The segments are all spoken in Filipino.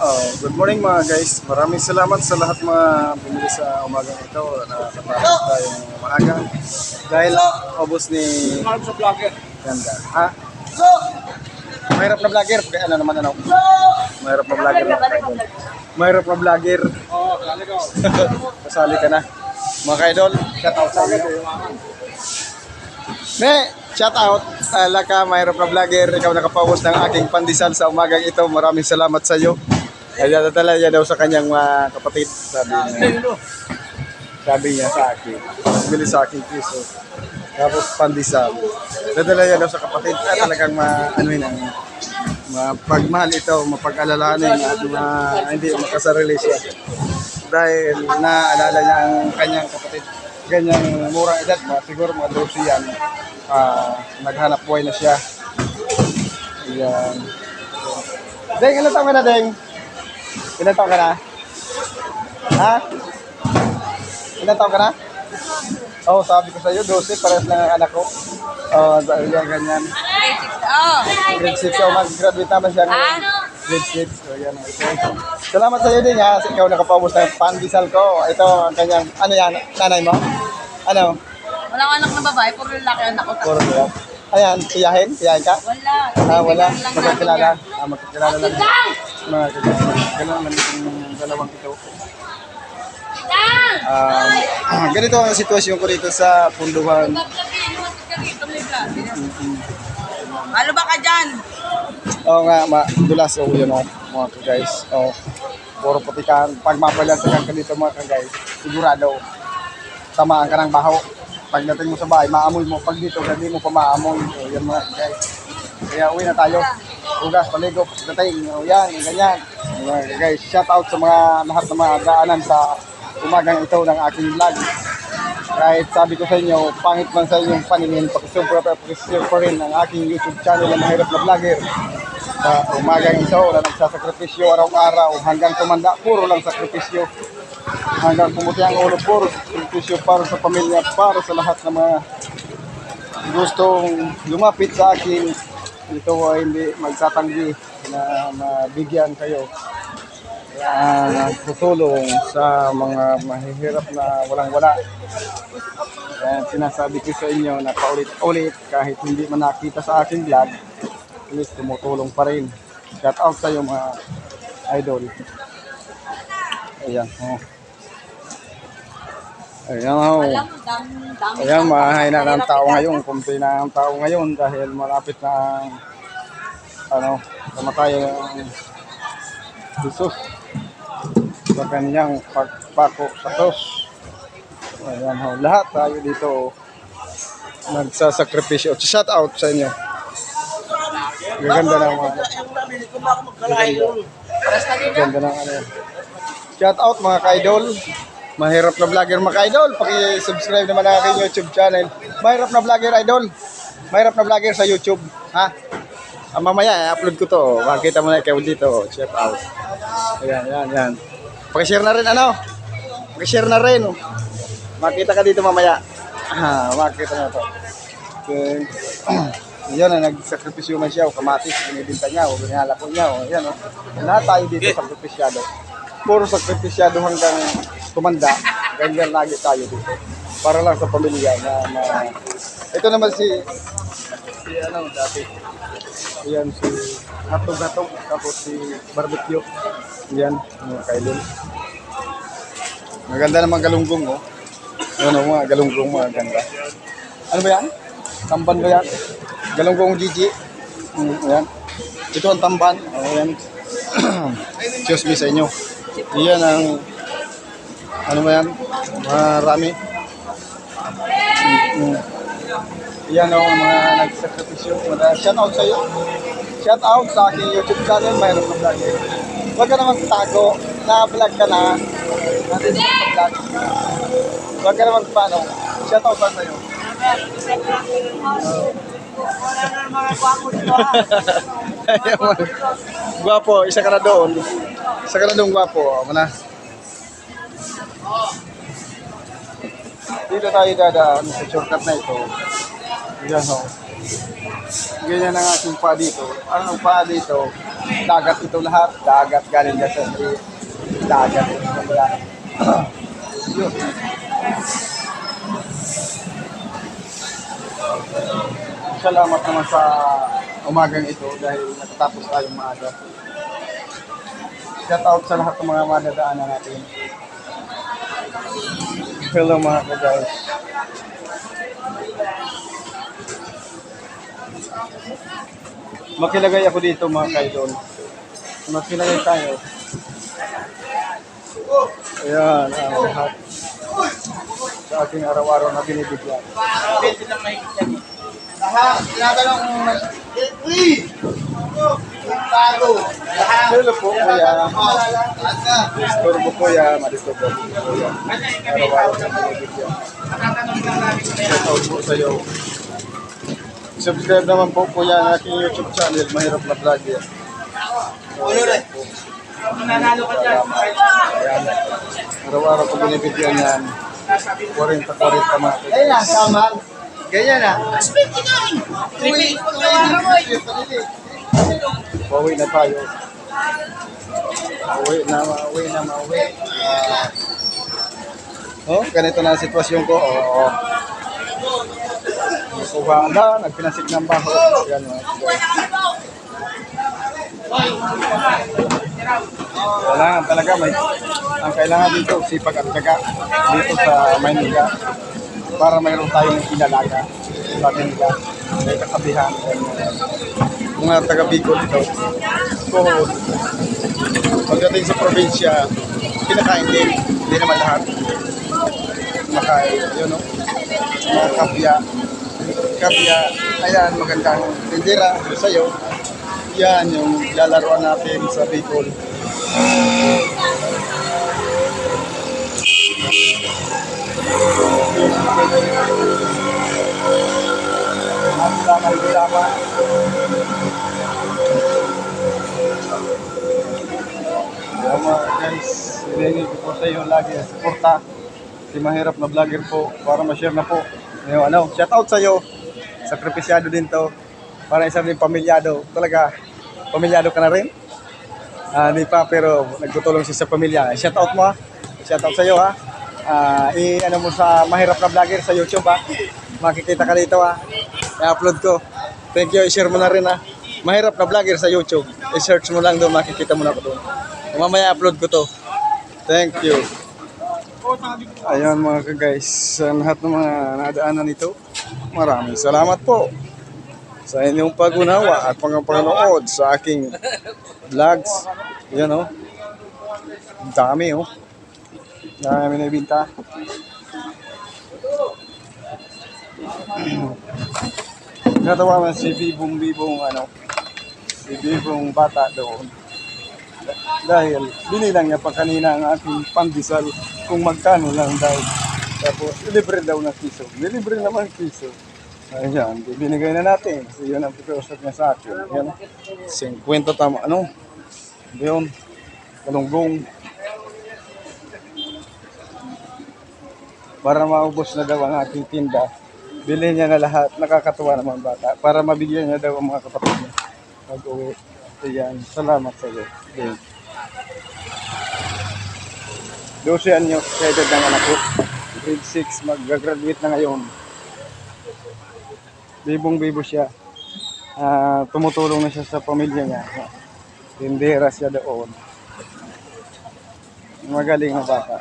Oh, good morning mga guys. Maraming salamat sa lahat mga bumili sa umagang ito na katapos tayong maaga. Dahil obos ni Mark sa vlogger. Ganda. Ha? Mahirap na vlogger. Kaya ano naman ano? Mahirap na vlogger. Mahirap na vlogger. Oo, kali ko. Kasali ka na. Mga ka-idol, shout out sa iyo. Ne, shout out. Ala ka, mahirap na vlogger. Ikaw nakapawos ng aking pandesal sa umagang ito. Maraming salamat sa iyo. Kaya dadala niya daw sa kanyang mga kapatid. Sabi niya. Sabi niya sa akin. Bili sa akin piso. Tapos pandesal. Dadala niya daw sa kapatid. Kaya talagang ma, ano yun, mapagmahal ito, mapag-alalahanin at ma, hindi makasarili siya. Dahil naalala niya ang kanyang kapatid. Ganyang murang edad, siguro mga 12 yan. Ah, naghanap buhay na siya. Yan. Deng, ilan taon ka na, Deng? Ilan taon ka na? Ha? Ilan taon ka na? Oo, oh, sabi ko sa iyo, 12, parehas lang ang anak ko. Oo, oh, yan, ganyan. Oh. Grade 6, so mag-graduate naman siya ngayon. Grade 6, so yan. Okay. Salamat sa iyo din ha, ikaw nakapaubos ng pandesal ko. Ito ang kanyang, ano yan, nanay mo? Ano? Walang anak na babae, puro lalaki anak ko. Puro niya. Ayan, tiyahin? Tiyahin ka? Wala. Ah, wala. Magkakilala. Ah, magkakilala lang. Kaibigan. Ganun lang itong dalawang ito. Ah, ganito ang sitwasyon ko dito sa punduhan. rito. Ano ba ka dyan? Oo nga, ma, dulas o yun o, mga ka-guys. O, puro putikan. Pag mapalansagan ka dito mga ka-guys, sigurado, tamaan ka ng baho. Pagdating mo sa bahay, maamoy mo. Pag dito, hindi mo pa maamoy. O, yan mga ka-guys. Kaya uwi na tayo. Ugas, paligo, pagdating. O, yan, ganyan. Mga ka-guys, shout out sa mga lahat ng mga daanan sa umagang ito ng aking vlog. Kahit sabi ko sa inyo, pangit man sa inyong paningin, pakisumpra pa pakisumpra pa rin ang aking YouTube channel na mahirap na vlogger. Sa umagang ito na nagsasakripisyo araw-araw hanggang tumanda, puro lang sakripisyo. Hanggang pumuti ang ulo, puro sakripisyo para sa pamilya, para sa lahat ng mga gustong lumapit sa akin. Ito ay hindi magtatanggi na mabigyan kayo uh, tutulong sa mga mahihirap na walang-wala. Kaya sinasabi ko sa inyo na paulit-ulit kahit hindi man nakita sa aking vlog, at least tumutulong pa rin. Shout out sa iyo mga idol. Ayan, oh. Ayan, dami. Ayan, mahina na ang tao ngayon. Kunti na ang tao ngayon dahil malapit na ang ano, kamatayan ng Jesus sa kanyang pagpako sa cross. Ayan ho, lahat tayo dito nagsasakripisyo. Shout out sa inyo. Gaganda ng mga gaganda ng ano yan. Shout out mga ka-idol. Mahirap na vlogger mga ka-idol. Paki-subscribe naman ang aking YouTube channel. Mahirap na vlogger idol. Mahirap na vlogger sa YouTube. Ha? Ah, mamaya, i-upload ko to. oh. Makikita mo na ikaw dito. oh. Shout out. Ayan, ayan, ayan. Pakishare na rin ano? Pakishare na rin. oh. Makita ka dito mamaya. Ah, makita mo to. Okay. Yan na, nagsakripisyo man siya. o Kamatis, binibinta niya. O binalako niya. O, yan, o. Lahat tayo dito sakripisyado. Puro sakripisyado hanggang tumanda. Ganyan lagi tayo dito. Para lang sa pamilya na, na ito naman si si ano dati Ayan si Hatog-Hatog, tapos si Barbecue. Ayan, mga kailon. Maganda naman galunggong, oh. Ayan, oh, mga galunggong, mga ganda. Ano ba yan? Tamban ba yan? Galunggong Gigi. Mm, ayan. Ito ang tamban. Ayan. Excuse me sa inyo. Ayan ang, ano ba yan? Marami. Mm, mm. Yan ang mga nagsakripisyo. Shout out sa iyo. Shout out sa aking YouTube channel, mayroon ng vlog. Huwag ka naman tago. Na-vlog ka na. Natin sa vlog. Huwag ka naman paano. Shout out sa iyo. Gwapo, isa ka na doon. Isa ka na doon, gwapo. Ako na. Dito tayo dadaan sa shortcut na ito. Yan o. Ganyan ang aking pa dito. Ano ang pa dito? dagat ito lahat. Dagat galing dyan sa dagat. Yun. Salamat naman sa umagang ito dahil natatapos tayong maaga. Shout out sa lahat ng mga madadaanan natin. Hello mga ka-guys. Makilagay ako dito mga kaidol. Makilagay tayo. Ayan, ang lahat. Sa aking araw-araw na binibigyan. Lahat, tinatanong Hello po, kuya. Disturbo kuya, madisturbo po kuya. Araw-araw na binibigyan. Shout out po sa iyo. Subscribe naman po kuya ng aking YouTube channel, Mahirap na Vlog yan. Nanalo ka dyan. Araw-araw ko binibigyan yan. 40-40 mga Ayun na, tama. Ganyan na. Pauwi na tayo. Pauwi na, mauwi na, mauwi. Ah. oh, ganito na ang sitwasyon ko. Oo. Oh, Nakuha na, nagpinasik ng baho. Yan, mga guys. Kailangan talaga may ang kailangan dito sipag at syaga dito sa Maynila para mayroon tayong inalaga sabi nila may kasabihan mga taga Bicol ito. Tuhod pagdating sa probinsya kinakain din. Hindi naman lahat. Kumakain yun no? Mga kapya. Kapya ayan magandang tindira sa'yo. Yan yung lalaroan natin sa Bicol. salamat. Kaya mga guys, hinihingi ko po sa lagi suporta. Si mahirap na vlogger po para ma-share na po. Yung ano, shout out sa iyo. Sakripisyado din to. Para isa rin pamilyado. Talaga, pamilyado ka na rin. Ah, di pa pero nagtutulong siya sa pamilya. Shout out mo ha. Shout out sa iyo ha. Ah, i-ano mo sa mahirap na vlogger sa YouTube ha. Makikita ka dito ha. I-upload ko. Thank you, i-share mo na rin ha. Mahirap na vlogger sa YouTube. I-search mo lang doon, makikita mo na ko doon. Mamaya upload ko to. Thank you. Ayan mga ka-guys, sa lahat ng mga nadaanan nito, maraming salamat po sa inyong pag-unawa at pangpanood sa aking vlogs. Yan o. Oh. Dami o. Oh. Dami na ibinta. Natawa man si Bibong Bibong ano, si Bibong bata doon. Dahil binilang niya pa kanina ang aking pandesal kung magkano lang daw. Tapos libre daw ng piso. Nilibre naman piso. Ayan, binigay na natin. So, yun ang pagkausap niya sa akin. Ayan, 50 tama, ano? Yun, kalunggong. Para maubos na daw ang aking tinda. Bilhin niya na lahat. Nakakatuwa naman bata. Para mabigyan niya daw ang mga kapatid niya. Pag-uwi. Ayan, salamat sa iyo. Okay. 12 anyos, edad ng anak ko. Grade 6, mag-graduate na ngayon. Bibong-bibo siya. Ah, tumutulong na siya sa pamilya niya. Tindera siya doon. Magaling na bata.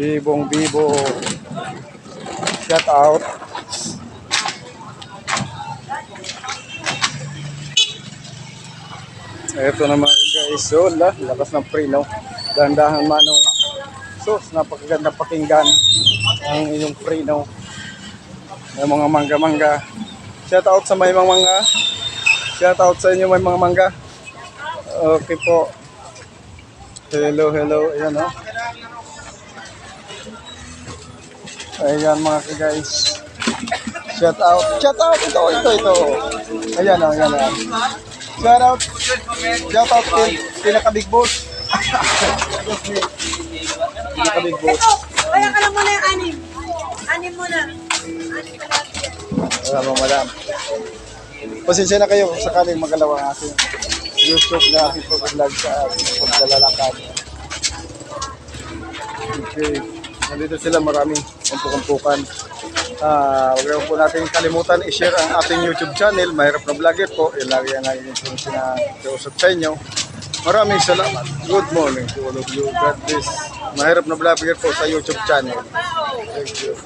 Bibong-bibo. Shout out. Ito naman guys, so la, lakas ng preno. Dahan-dahan manong. Sus, napakaganda pakinggan ang inyong preno. May mga mangga-mangga. Shout out sa may mga mangga. Shout out sa inyo may mga mangga. Okay po. Hello, hello. Ayan o. Oh. Ayan mga ka-guys. Shout out. Shout out. Ito, ito, ito. Ayan oh, ayan. Oh. Shout out. Shout out kay pinaka-big boss. pinaka-big boss. Kaya ka lang muna yung anim. Anim muna. Anim yan. Wala mo, madam. Pasensya na kayo kung sakaling magalaw ang aking YouTube na aking pag-vlog sa aking paglalakad. Okay. Nandito sila maraming kumpukan-pukan. Ah, huwag naman po natin kalimutan i-share ang ating YouTube channel, Mahirap na Vlogger po. Lagi ang lagi yung sinasausap sa inyo. Maraming salamat. Good morning to all of you. God bless. Mahirap na Vlogger po sa YouTube channel. Thank you.